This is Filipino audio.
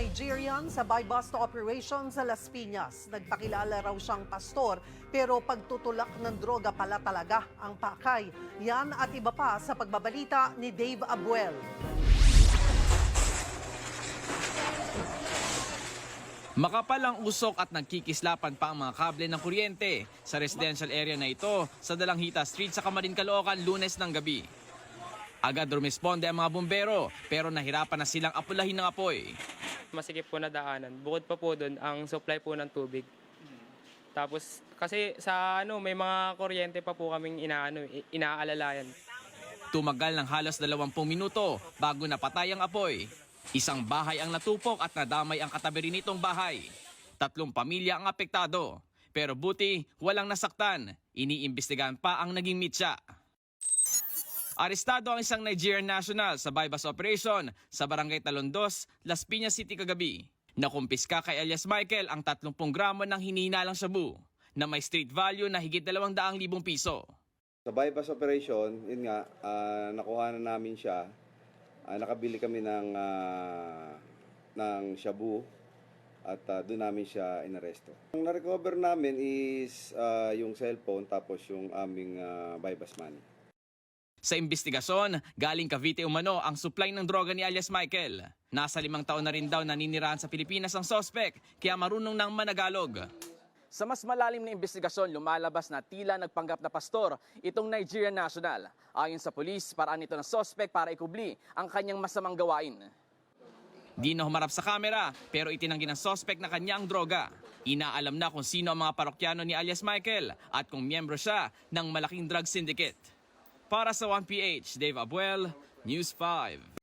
Nigerian sa buy-bust operation sa Las Piñas. Nagpakilala raw siyang pastor pero pagtutulak ng droga pala talaga ang pakay. Yan at iba pa sa pagbabalita ni Dave Abuel. Makapal ang usok at nagkikislapan pa ang mga kable ng kuryente sa residential area na ito sa Dalanghita Street sa Camarin, Caloocan, lunes ng gabi. Agad rumisponde ang mga bumbero pero nahirapan na silang apulahin ng apoy. Masikip po na daanan. Bukod pa po doon, ang supply po ng tubig. Tapos, kasi sa ano, may mga kuryente pa po kaming inaano, inaalalayan. Tumagal ng halos 20 minuto bago napatay ang apoy. Isang bahay ang natupok at nadamay ang katabi rin nitong bahay. Tatlong pamilya ang apektado. Pero buti, walang nasaktan. Iniimbestigahan pa ang naging mitya. Arestado ang isang Nigerian national sa bypass operation sa barangay Talondos, Las Piñas City kagabi. Nakumpiska kay alias Michael ang 30 gramo ng hinihinalang shabu na may street value na higit 200,000 piso. Sa bypass operation, yun nga, ah, nakuha na namin siya. Ah, nakabili kami ng, ah, ng shabu at ah, doon namin siya inaresto. Ang na-recover namin is ah, yung cellphone tapos yung aming ah, bypass money. Sa investigasyon, galing Cavite umano ang supply ng droga ni alias Michael. Nasa limang taon na rin daw naninirahan sa Pilipinas ang sospek, kaya marunong ng managalog. Sa mas malalim na investigasyon, lumalabas na tila nagpanggap na pastor itong Nigerian national. Ayon sa polis, paraan ito ng sospek para ikubli ang kanyang masamang gawain. Di na humarap sa kamera, pero itinanggi ng sospek na kanya ang droga. Inaalam na kung sino ang mga parokyano ni alias Michael at kung miyembro siya ng malaking drug syndicate. Para sa 1PH, Dave Abuel, News 5.